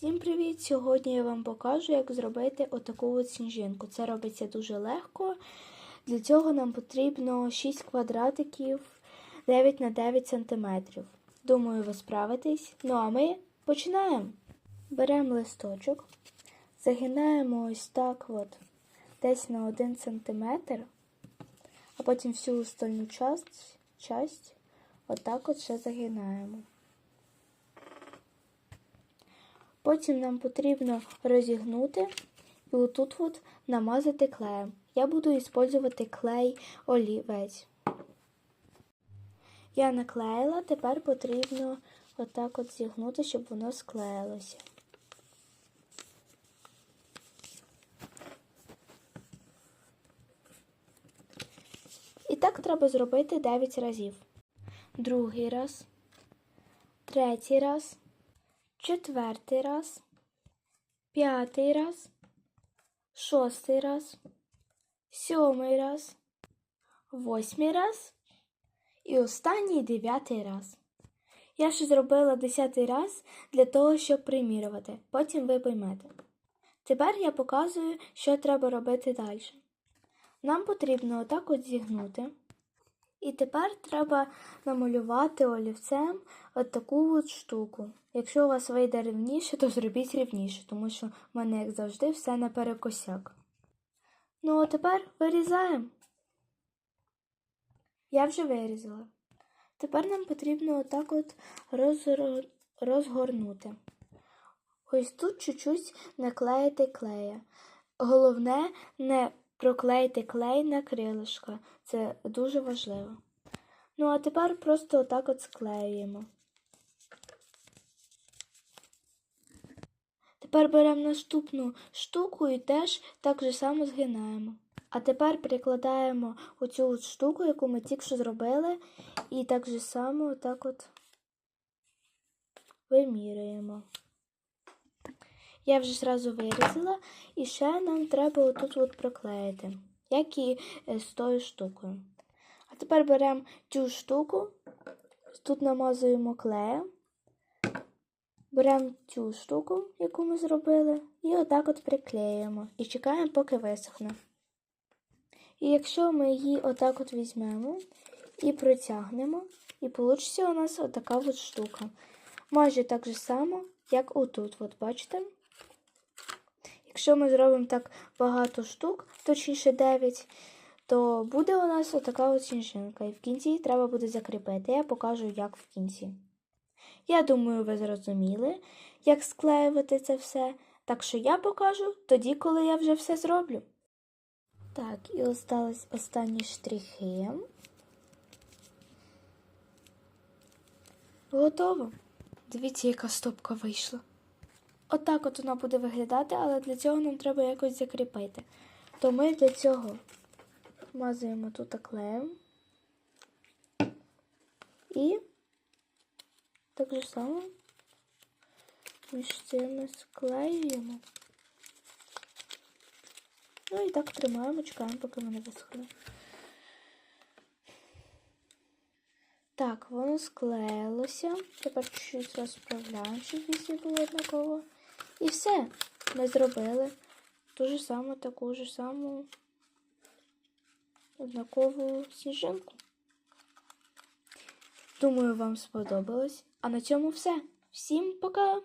Всім привіт! Сьогодні я вам покажу, як зробити отаку от сніжинку. Це робиться дуже легко. Для цього нам потрібно 6 квадратиків 9 на 9 сантиметрів. Думаю, ви справитесь. Ну а ми починаємо. Беремо листочок, загинаємо ось так от десь на 1 сантиметр, а потім всю остальну часть, часть отак от ще загинаємо. Потім нам потрібно розігнути і отут от намазати клеєм. Я буду використовувати клей олівець. Я наклеїла, тепер потрібно отак от зігнути, щоб воно склеїлося. І так треба зробити 9 разів. Другий раз, третій раз четвертий раз, п'ятий раз, шостий раз, сьомий раз, восьмий раз і останній дев'ятий раз. Я ще зробила десятий раз для того, щоб примірювати. Потім ви поймете. Тепер я показую, що треба робити далі. Нам потрібно отак от зігнути. І тепер треба намалювати олівцем от таку от штуку. Якщо у вас вийде рівніше, то зробіть рівніше, тому що в мене, як завжди, все наперекосяк. Ну, а тепер вирізаємо. Я вже вирізала. Тепер нам потрібно отак от розгор... розгорнути. Ось тут чуть-чуть наклеїти клея. Головне, не проклейте клей на крилишка. Це дуже важливо. Ну, а тепер просто отак от склеюємо. Тепер беремо наступну штуку і теж так же само згинаємо. А тепер прикладаємо оцю от штуку, яку ми тільки що зробили, і так же само отак от вимірюємо. Я вже зразу вирізала, і ще нам треба отут от проклеїти, як і з тою штукою. А тепер беремо цю штуку, тут намазуємо клеєм, беремо цю штуку, яку ми зробили, і отак от приклеюємо. І чекаємо, поки висохне. І якщо ми її отак от візьмемо і протягнемо, і вийде у нас отака от штука. Майже так же само, як отут, от бачите? Якщо ми зробимо так багато штук, точніше 9, то буде у нас отака от сніжинка. І в кінці треба буде закріпити. Я покажу, як в кінці. Я думаю, ви зрозуміли, як склеювати це все. Так що я покажу тоді, коли я вже все зроблю. Так, і остались останні штрихи. Готово. Дивіться, яка стопка вийшла. Отак от вона буде виглядати, але для цього нам треба якось закріпити. То ми для цього мазуємо тут клеєм і так же само між цими склеюємо. Ну і так тримаємо, чекаємо, поки вони висохне. Так, воно склеїлося. Тепер чуть-чуть розправляємо, щоб вісі було однаково. І все. Ми зробили ту ж саму, таку ж саму однакову сніжинку. Думаю, вам сподобалось. А на цьому все. Всім пока!